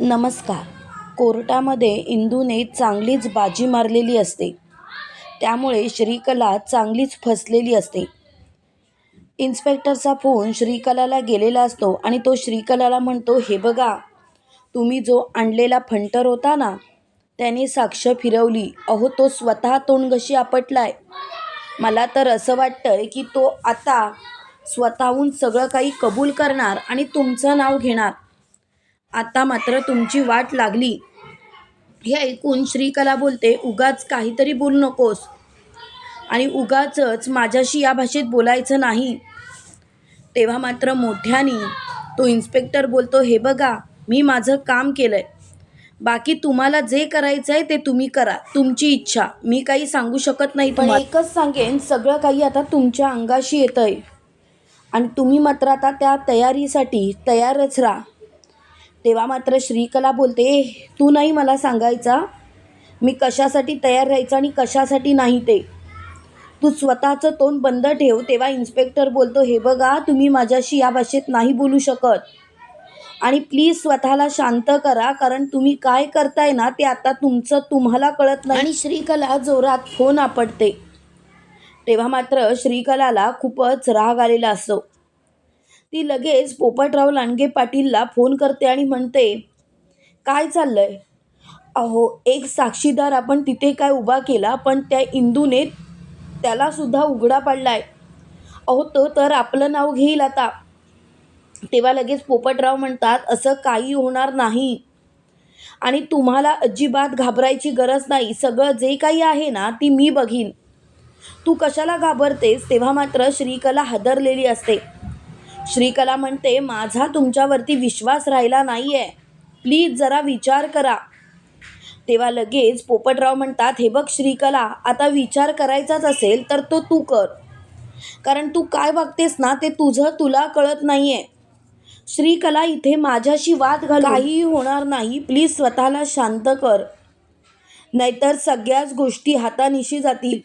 नमस्कार. कोर्टामध्ये इंदूने चांगलीच बाजी मारलेली असते. त्यामुळे श्रीकला चांगलीच फसलेली असते. इन्स्पेक्टरचा फोन श्रीकलाला गेलेला असतो आणि तो श्रीकलाला म्हणतो हे बघा तुम्ही जो आणलेला फंटर होता ना त्याने साक्ष फिरवली. अहो तो स्वतः तोंडघशी आपटलाय. मला तर असं वाटतं की तो आता स्वतःहून सगळं काही कबूल करणार आणि तुमचं नाव घेणार. आता मात्र तुमची वाट लागली. हे ऐकून श्रीकला बोलते उगाच काहीतरी बोलू नकोस. आणि उगाचच माझ्याशी या भाषेत बोलायचं नाही. तेव्हा मात्र मोठ्याने तो इन्स्पेक्टर बोलतो हे बघा मी माझं काम केलं आहे बाकी तुम्हाला जे करायचं आहे ते तुम्ही करा. तुमची इच्छा. मी काही सांगू शकत नाही पण एकच सांगेन सगळं काही आता तुमच्या अंगाशी येतं आहे आणि तुम्ही मात्र आता त्या तयारीसाठी तयारच राहा. तेव्हा मात्र श्रीकला बोलते तू नाही मला सांगायचा? मी कशासाठी तयार राहायचं आणि कशासाठी नाही ते? तू स्वतःचं तोंड बंद ठेव तेव्हा इन्स्पेक्टर बोलतो हे बघा तुम्ही माझ्याशी या भाषेत नाही बोलू शकत. आणि प्लीज स्वतःला शांत करा कारण तुम्ही काय करताय ना ते आता तुमचं तुम्हाला कळत नाही. आणि श्रीकला जोरात फोन आपटते. तेव्हा मात्र श्रीकलाला खूपच राग आलेला असतो. ती लगेच पोपटराव लांडगे पाटीलला फोन करते आणि म्हणते काय चाललंय? अहो एक साक्षीदार आपण तिथे काय उभा केला पण त्या इंदूने त्यालासुद्धा उघडा पाडलाय. अहो तो तर आपलं नाव घेईल आता. तेव्हा लगेच पोपटराव म्हणतात असं काही होणार नाही. आणि तुम्हाला अजिबात घाबरायची गरज नाही. सगळं जे काही आहे ना ती मी बघीन. तू कशाला घाबरतेस? तेव्हा मात्र श्रीकला हादरलेली असते. श्रीकला म्हणते माझा तुमच्यावरती विश्वास राहिला नाही आहे प्लीज जरा विचार करा. तेव्हा लगेच पोपटराव म्हणतात हे बघ श्रीकला आता विचार करायचाच असेल तर तो तू कर. कारण तू काय बघतेस ना ते तुझं तुला कळत नाही आहे श्रीकला इथे माझ्याशी वाद घाल काहीही होणार नाही. प्लीज स्वतःला शांत कर. नाहीतर सगळ्याच गोष्टी हातानिशी जातील.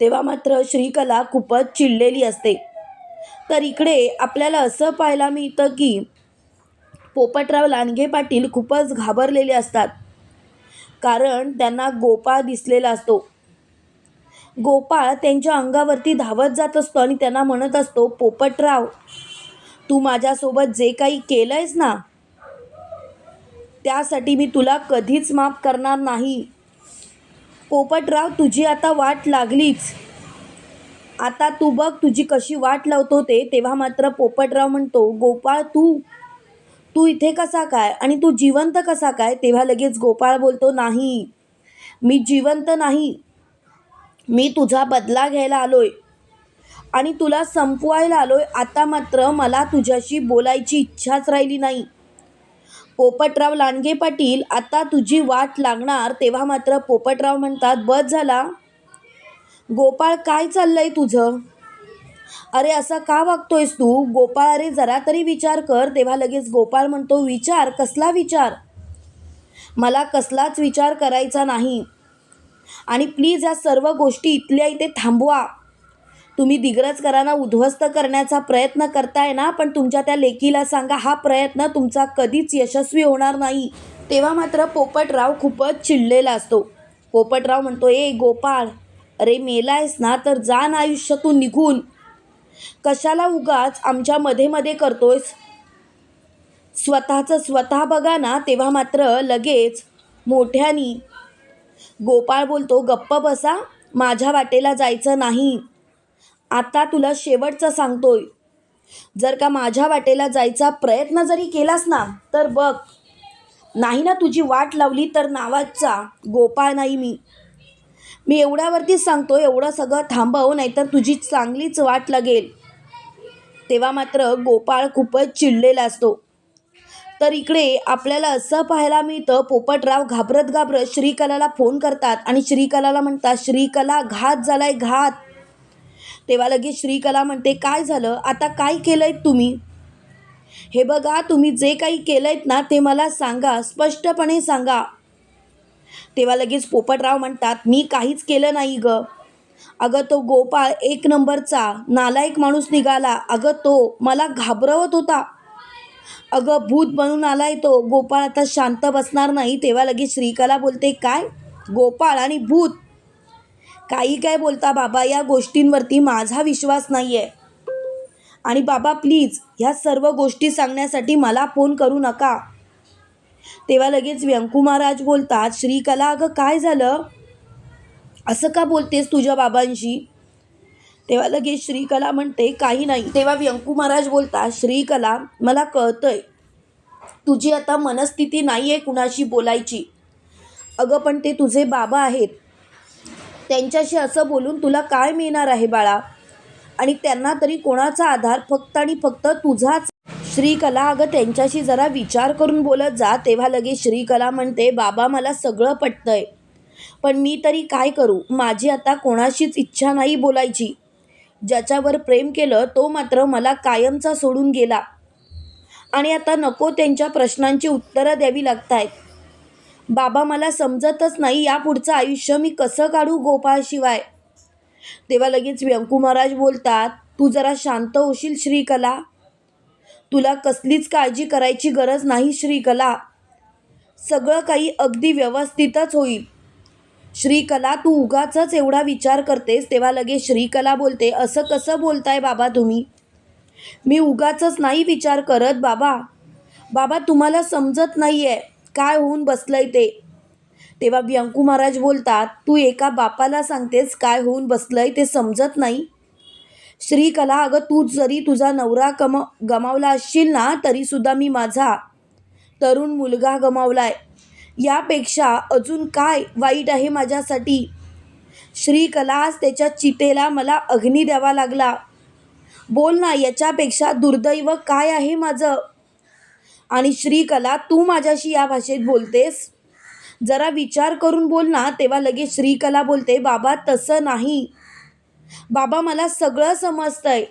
तेव्हा मात्र श्रीकला खूपच चिडलेली असते. तर इकडे आपल्याला असं पाहायला मिळतं की पोपटराव लांडगे पाटील खूपच घाबरलेले असतात. कारण त्यांना गोपाळ दिसलेला असतो. गोपाळ त्यांच्या अंगावरती धावत जात असतो आणि त्यांना म्हणत असतो पोपटराव तू माझ्यासोबत जे काही केलं आहेस ना त्यासाठी मी तुला कधीच माफ करणार नाही. पोपटराव तुझी आता वाट लागलीच. आता तू बघ तुझी कशी वाट लावतो ते. तेव्हा मात्र पोपटराव म्हणतो गोपाळ तू तू इथे कसा काय आणि तू जिवंत कसा काय? तेव्हा लगेच गोपाळ बोलतो नाही मी जिवंत नाही. मी तुझा बदला घ्यायला आलोय आणि तुला संपवायला आलोय. आता मात्र मला तुझ्याशी बोलायची इच्छाच राहिली नाही. पोपटराव लांडगे पाटील आता तुझी वाट लागणार. तेव्हा मात्र पोपटराव म्हणतात बस झाला. गोपाळ काय चाललंय तुझं? अरे असं का वागतोयस तू? गोपाळ अरे जरा तरी विचार कर. तेव्हा लगेच गोपाळ म्हणतो विचार कसला विचार? मला कसलाच विचार करायचा नाही. आणि प्लीज या सर्व गोष्टी इथल्या इथे थांबवा. तुम्ही दिग्रजकरांना उद्ध्वस्त करण्याचा प्रयत्न करताय ना पण तुमच्या त्या लेकीला सांगा हा प्रयत्न तुमचा कधीच यशस्वी होणार नाही. तेव्हा मात्र पोपटराव खूपच चिडलेला असतो. पोपटराव म्हणतो ए गोपाळ अरे मेलायस ना तर जा ना आयुष्यातून निघून. कशाला उगाच आमच्या मध्ये मध्ये करतोयस? स्वतःचं स्वतः बघा ना तेव्हा मात्र लगेच मोठ्यानी. गोपाळ बोलतो गप्प बसा माझ्या वाटेला जायचं नाही. आता तुला शेवटचं सांगतोय. जर का माझ्या वाटेला जायचा प्रयत्न जरी केलास ना तर बघ. नाही ना तुझी वाट लावली तर नावाचा. गोपाळ नाही मी. मी एवढ्यावरतीच सांगतो एवढं सगळं थांबव नाहीतर तुझी चांगलीच वाट लागेल. तेव्हा मात्र गोपाळ खूपच चिडलेला असतो. तर इकडे आपल्याला असं पाहायला मिळतं पोपटराव घाबरत घाबरत श्रीकलाला फोन करतात आणि श्रीकलाला म्हणतात श्रीकला घात झालाय घात. तेव्हा लगेच श्रीकला म्हणते काय झालं? आता काय केलं तुम्ही? हे बघा तुम्ही जे काही केलं आहेत ना ते मला सांगा स्पष्टपणे सांगा. तेव्हा लगेच पोपटराव म्हणतात मी काहीच केलं नाही ग. अगं तो गोपाळ एक नंबरचा नालायक माणूस निघाला. अगं तो मला घाबरवत होता. अगं भूत बनून आलाय तो. गोपाळ आता शांत बसणार नाही. तेव्हा लगेच श्रीकला बोलते काय? गोपाळ आणि भूत? काही काय बोलता बाबा या गोष्टींवरती माझा विश्वास नाही आहे आणि बाबा प्लीज ह्या सर्व गोष्टी सांगण्यासाठी मला फोन करू नका. तेव्हा लगेच व्यंकू महाराज बोलतात श्रीकला अगं काय झालं? असं का बोलतेस तुझ्या बाबांशी? तेव्हा लगेच श्रीकला म्हणते काही नाही. तेव्हा व्यंकू महाराज बोलतात श्रीकला मला कळतंय तुझी आता मनस्थिती नाही आहे कुणाशी बोलायची. अगं पण ते तुझे बाबा आहेत. त्यांच्याशी असं बोलून तुला काय मिळणार आहे बाळा? आणि त्यांना तरी कोणाचा आधार फक्त आणि फक्त तुझाच श्रीकला अगं त्यांच्याशी जरा विचार करून बोलत जा तेव्हा लगेच श्रीकला म्हणते बाबा मला सगळं पटतंय. पण मी तरी काय करू? माझी आता कोणाशीच इच्छा नाही बोलायची. ज्याच्यावर प्रेम केलं तो मात्र मला कायमचा सोडून गेला. आणि आता नको त्यांच्या प्रश्नांची उत्तरं द्यावी लागत आहेत बाबा मला समजतच नाही यापुढचं आयुष्य मी कसं काढू गोपाळशिवाय तेव्हा लगेच व्यंकू महाराज बोलतात तू जरा शांत होशील श्रीकला. तुला कसलीच काळजी करायची गरज नाही श्रीकला. सगळं काही अगदी व्यवस्थितच होईल. श्रीकला तू उगाचच एवढा विचार करतेस तेव्हा लगेच श्रीकला बोलते असं कसं बोलताय बाबा तुम्ही? मी उगाचच नाही विचार करत बाबा. बाबा तुम्हाला समजत नाही आहे काय होऊन बसलंय ते. तेव्हा व्यंकू महाराज बोलतात तू एका बापाला सांगतेस काय होऊन बसलंय ते समजत नाही? श्रीकला अगं तू जरी तुझा नवरा कम गमावला असशील ना तरीसुद्धा मी माझा तरुण मुलगा गमावलाय. यापेक्षा अजून काय वाईट आहे माझ्यासाठी? श्रीकला आज त्याच्या चितेला मला अग्नी द्यावा लागला. बोल ना याच्यापेक्षा दुर्दैव काय आहे माझं? आणि श्रीकला तू माझ्याशी या भाषेत बोलतेस? जरा विचार करून बोल ना तेव्हा लगेच श्रीकला बोलते बाबा तसं नाही. बाबा मला सगळं समजतंय.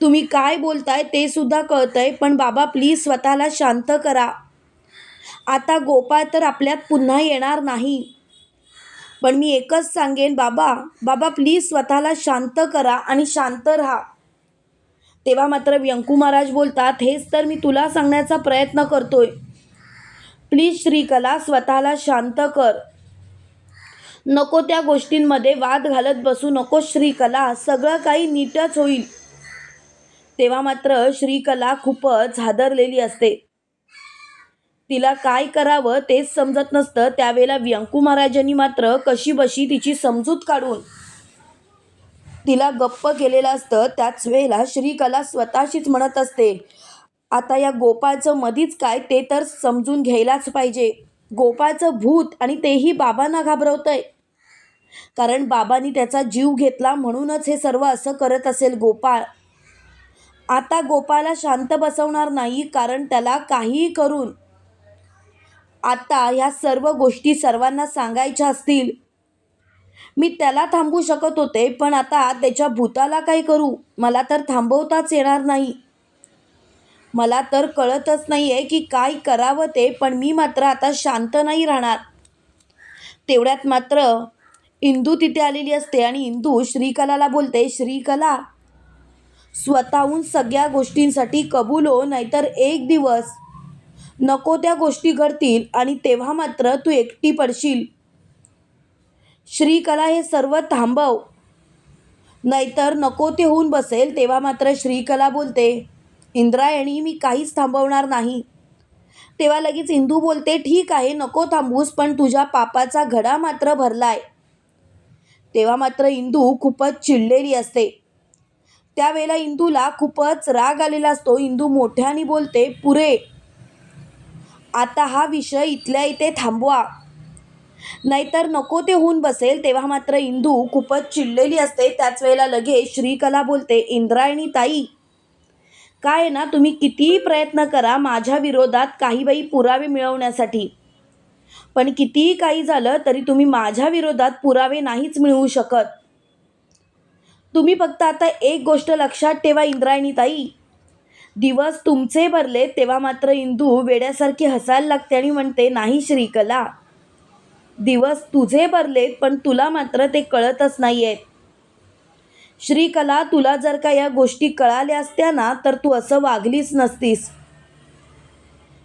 तुम्ही काय बोलताय ते सुद्धा कळतंय पण बाबा प्लीज स्वतःला शांत करा. आता गोपाळ तर आपल्यात पुन्हा येणार नाही. पण मी एकच सांगेन बाबा बाबा प्लीज स्वतःला शांत करा आणि शांत राहा. तेव्हा मात्र व्यंकू महाराज बोलतात हेच तर मी तुला सांगण्याचा प्रयत्न करतोय. प्लीज श्रीकला स्वतःला शांत कर. नको त्या गोष्टींमध्ये वाद घालत बसू नको श्रीकला सगळं काही नीटच होईल. तेव्हा मात्र श्रीकला खूपच हादरलेली असते. तिला काय करावं तेच समजत नसतं. त्यावेळेला व्यंकू महाराजांनी मात्र कशी बशी तिची समजूत काढून तिला गप्प केलेलं असतं. त्याच वेळेला श्रीकला स्वतःशीच म्हणत असते आता या गोपाळचं मधीच काय ते तर समजून घ्यायलाच पाहिजे. गोपाळचं भूत आणि तेही बाबांना घाबरवतंय. कारण बाबांनी त्याचा जीव घेतला म्हणूनच हे सर्व असं करत असेल गोपाळ. आता गोपाळला शांत बसवणार नाही कारण त्याला काहीही करून आता ह्या सर्व गोष्टी सर्वांना सांगायच्या असतील. मी त्याला थांबवू शकत होते पण आता त्याच्या भूताला काय करू? मला तर थांबवताच येणार नाही. मला तर कळतच नाही आहे की काय करावं ते पण मी मात्र आता शांत नाही राहणार. तेवढ्यात मात्र इंदू तिथे आलेली असते आणि इंदू श्रीकलाला बोलते श्रीकला स्वतःहून सगळ्या गोष्टींसाठी कबूल हो नाहीतर एक दिवस नको त्या गोष्टी घडतील आणि तेव्हा मात्र तू एकटी पडशील. श्रीकला हे सर्व थांबव. नाहीतर नको ते होऊन बसेल तेव्हा मात्र श्रीकला बोलते. इंद्रायणी मी काहीच थांबवणार नाही. तेव्हा लगेच इंदू बोलते ठीक आहे नको थांबूस पण तुझ्या पापाचा घडा मात्र भरलाय. तेव्हा मात्र इंदू खूपच चिडलेली असते. त्यावेळेला इंदूला खूपच राग आलेला असतो. इंदू मोठ्याने बोलते पुरे आता हा विषय इथल्या इथे थांबवा. नाहीतर नको ते होऊन बसेल. तेव्हा मात्र इंदू खूपच चिडलेली असते. त्याच वेळेला लगेच श्रीकला बोलते इंद्रायणी ताई काय आहे ना तुम्ही कितीही प्रयत्न करा माझ्या विरोधात काही बाई पुरावे मिळवण्यासाठी. पण कितीही काही झालं तरी तुम्ही माझ्या विरोधात पुरावे नाहीच मिळवू शकत. तुम्ही फक्त आता एक गोष्ट लक्षात ठेवा इंद्रायणी ताई. दिवस तुमचे भरले तेव्हा मात्र इंदू वेड्यासारखी हसायला लागते आणि म्हणते नाही श्रीकला. दिवस तुझे भरलेत पण तुला मात्र ते कळतच नाही आहेत श्रीकला तुला जर का या गोष्टी कळाल्या असत्या ना तर तू असं वागलीच नसतीस.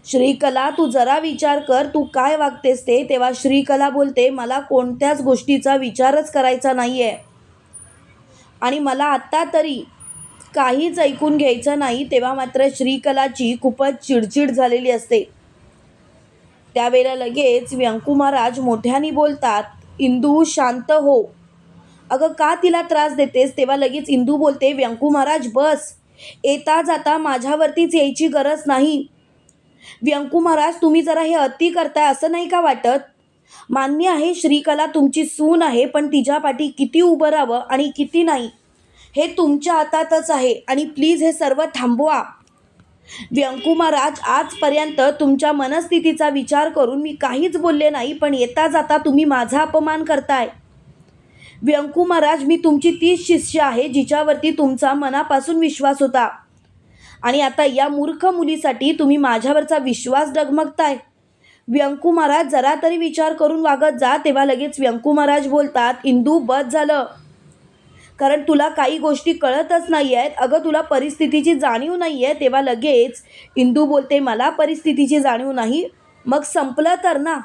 श्रीकला तू जरा विचार कर तू काय वागतेस ते? तेव्हा श्रीकला बोलते मला कोणत्याच गोष्टीचा विचारच करायचा नाही आहे आणि मला आत्ता तरी काहीच ऐकून घ्यायचं नाही. तेव्हा मात्र श्रीकलाची खूपच चिडचिड झालेली असते. त्यावेळेला लगेच व्यंकू महाराज मोठ्याने बोलतात इंदू शांत हो. अगं का तिला त्रास देतेस? तेव्हा लगेच इंदू बोलते व्यंकू महाराज बस. येता जाता माझ्यावरतीच यायची गरज नाही. व्यंकू महाराज तुम्ही जरा हे अति करताय असं नाही का वाटत? मान्य आहे श्रीकला तुमची सून आहे पण तिच्या पाठी किती उभं राहावं आणि किती नाही? हे तुमच्या हातातच आहे आणि प्लीज हे सर्व थांबवा. व्यंकू महाराज आजपर्यंत तुमच्या मनस्थितीचा विचार करून मी काहीच बोलले नाही पण येता जाता तुम्ही माझा अपमान करताय. व्यंकू महाराज मी तुमची तीच शिष्य आहे जिच्यावरती तुमचा मनापासून विश्वास होता. आणि आता या मूर्ख मुलीसाठी तुम्ही माझ्यावरचा विश्वास डगमगताय. व्यंकू महाराज जरा तरी विचार करून वागत जा तेव्हा लगेच व्यंकू महाराज बोलतात इंदू बस झालं. कारण तुला काही गोष्टी कळतच नाही आहेत अगं तुला परिस्थितीची जाणीव नाही आहे तेव्हा लगेच इंदू बोलते मला परिस्थितीची जाणीव नाही. मग संपलं तर ना?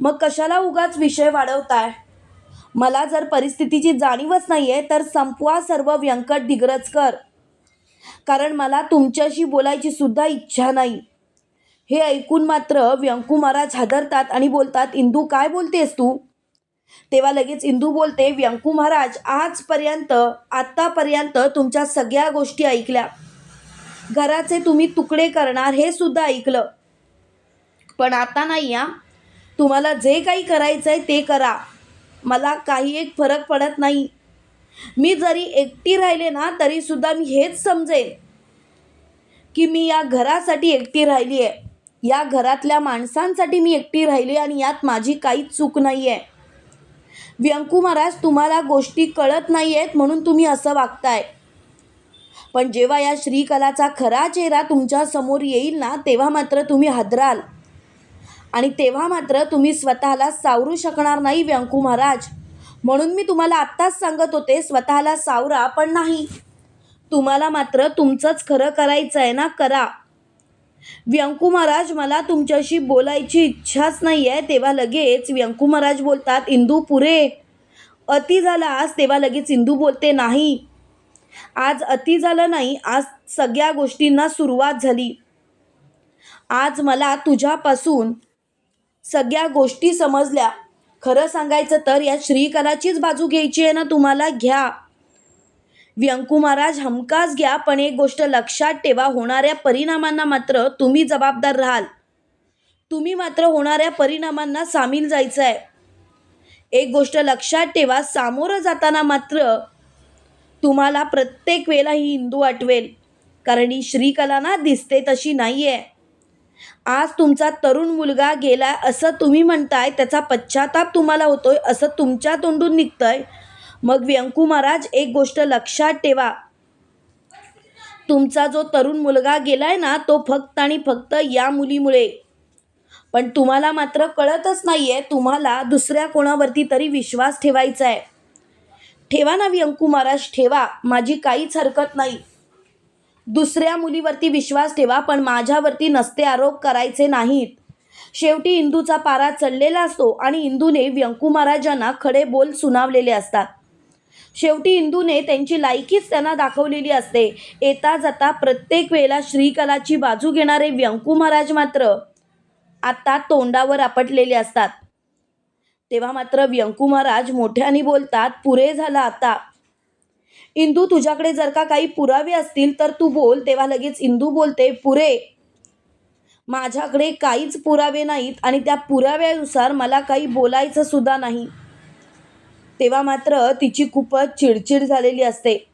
मग कशाला उगाच विषय वाढवताय? मला जर परिस्थितीची जाणीवच नाही आहे तर संपवा सर्व व्यंकट दिग्रजकर. कारण मला तुमच्याशी बोलायची सुद्धा इच्छा नाही. हे ऐकून मात्र व्यंकू महाराज हादरतात आणि बोलतात इंदू काय बोलतेस तू? तेव्हा लगेच इंदू बोलते व्यंकू महाराज आजपर्यंत आत्तापर्यंत तुमच्या सगळ्या गोष्टी ऐकल्या. घराचे तुम्ही तुकडे करणार हे सुद्धा ऐकलं. पण आता नाही या तुम्हाला जे काही करायचं आहे ते करा. मला काही एक फरक पडत नाही. मी जरी एकटी राहिले ना तरीसुद्धा मी हेच समजेन की मी या घरासाठी एकटी राहिली आहे या घरातल्या माणसांसाठी मी एकटी राहिली आणि यात माझी काहीच चूक नाही आहे व्यंकू महाराज तुम्हाला गोष्टी कळत नाही आहेत म्हणून तुम्ही असं वागताय. पण जेव्हा या श्रीकलाचा खरा चेहरा तुमच्यासमोर येईल ना तेव्हा मात्र तुम्ही हादराल. आणि तेव्हा मात्र तुम्ही स्वतःला सावरू शकणार नाही व्यंकू महाराज. म्हणून मी तुम्हाला आत्ताच सांगत होते स्वतःला सावरा पण नाही. तुम्हाला मात्र तुमचंच खरं करायचं आहे ना करा. व्यंकू महाराज मला तुमच्याशी बोलायची इच्छाच नाही आहे तेव्हा लगेच व्यंकू महाराज बोलतात इंदू पुरे अति झाला आज. तेव्हा लगेच इंदू बोलते नाही आज अति झालं नाही आज सगळ्या गोष्टींना सुरुवात झाली. आज मला तुझ्यापासून सगळ्या गोष्टी समजल्या. खरं सांगायचं तर या श्रीकलाचीच बाजू घ्यायची आहे ना तुम्हाला? घ्या. व्यंकू महाराज हमकाच घ्या पण एक गोष्ट लक्षात ठेवा होणाऱ्या परिणामांना मात्र तुम्ही जबाबदार राहाल. तुम्ही मात्र होणाऱ्या परिणामांना सामील जायचं आहे. एक गोष्ट लक्षात ठेवा सामोरं जाताना मात्र तुम्हाला प्रत्येक वेळेला ही हिंदू आठवेल. कारण ही श्रीकला ना दिसते तशी नाही आहे आज तुमचा तरुण मुलगा गेला असं तुम्ही म्हणताय त्याचा पश्चाताप तुम्हाला होतोय असं तुमच्या तोंडून निघतंय. मग व्यंकू महाराज एक गोष्ट लक्षात ठेवा. तुमचा जो तरुण मुलगा गेलाय ना तो फक्त आणि फक्त या मुलीमुळे. पण तुम्हाला मात्र कळतच नाही आहे तुम्हाला दुसऱ्या कोणावरती तरी विश्वास ठेवायचा आहे ठेवा ना व्यंकू महाराज ठेवा. माझी काहीच हरकत नाही. दुसऱ्या मुलीवरती विश्वास ठेवा पण माझ्यावरती नसते आरोप करायचे नाहीत. शेवटी इंदूचा पारा चढलेला असतो आणि इंदूने व्यंकू महाराजांना खडे बोल सुनावलेले असतात. शेवटी इंदूने त्यांची लायकीच त्यांना दाखवलेली असते. येता जाता प्रत्येक वेळेला श्रीकलाची बाजू घेणारे व्यंकू महाराज मात्र आता तोंडावर आपटलेले असतात. तेव्हा मात्र व्यंकू महाराज मोठ्याने बोलतात पुरे झालं आता. इंदू तुझ्याकडे जर का काही पुरावे असतील तर तू बोल. तेव्हा लगेच इंदू बोलते पुरे माझ्याकडे काहीच पुरावे नाहीत आणि त्या पुराव्यानुसार मला काही बोलायचं सुद्धा नाही. तेव्हा मात्र तिची खूपच चिडचिड झालेली असते.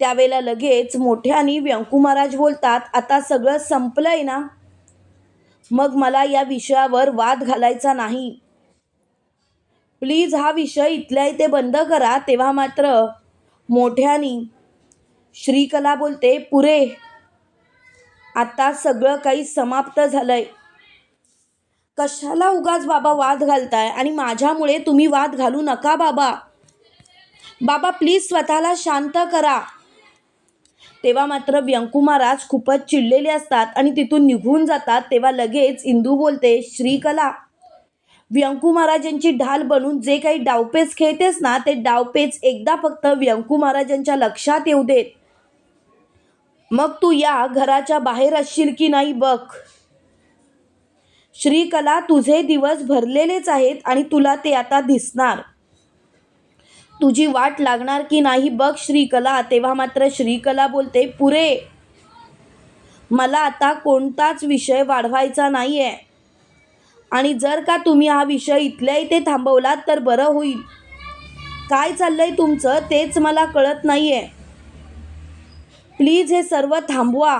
त्यावेळेला लगेच मोठ्याने व्यंकू महाराज बोलतात आता सगळं संपलंय ना? मग मला या विषयावर वाद घालायचा नाही. प्लीज हा विषय इथल्या इथे बंद करा तेव्हा मात्र मोठ्यानी श्रीकला बोलते पुरे आता सगळं काही समाप्त झालंय. कशाला उगाच बाबा वाद घालताय आणि माझ्यामुळे तुम्ही वाद घालू नका बाबा. बाबा प्लीज स्वतःला शांत करा. तेव्हा मात्र व्यंकू महाराज खूपच चिडलेले असतात आणि तिथून निघून जातात तेव्हा लगेच इंदू बोलते श्रीकला व्यंकू महाराजांची ढाल बनून जे काही डावपेच खेळतेस ना ते डावपेच एकदा फक्त व्यंकू महाराजांच्या लक्षात येऊ देत. मग तू या घराच्या बाहेर असशील की नाही बघ. श्रीकला तुझे दिवस भरलेलेच आहेत आणि तुला ते आता दिसणार. तुझी वाट लागणार की नाही बघ श्रीकला तेव्हा मात्र श्रीकला बोलते पुरे मला आता कोणताच विषय वाढवायचा नाही आहे आणि जर का तुम्ही हा विषय इथल्या इथे थांबवलात तर बरं होईल. काय चाललंय तुमचं तेच मला कळत नाही आहे प्लीज हे सर्व थांबवा.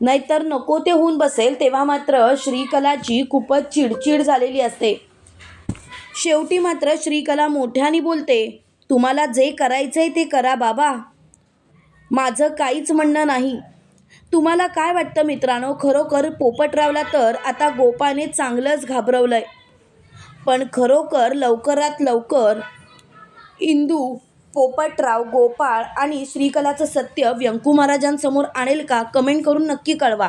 नाहीतर नको ते होऊन बसेल तेव्हा मात्र श्रीकलाची खूपच चिडचिड झालेली असते. शेवटी मात्र श्रीकला मोठ्याने बोलते तुम्हाला जे करायचं आहे ते करा बाबा. माझं काहीच म्हणणं नाही. तुम्हाला काय वाटतं मित्रांनो? खरोखर पोपटरावला तर आता गोपाने चांगलंच घाबरवलंय. पण खरोखर लवकरात लवकर इंदू पोपटराव गोपाळ आणि श्रीकलाचं सत्य व्यंकू महाराजांसमोर आणेल का? कमेंट करून नक्की कळवा.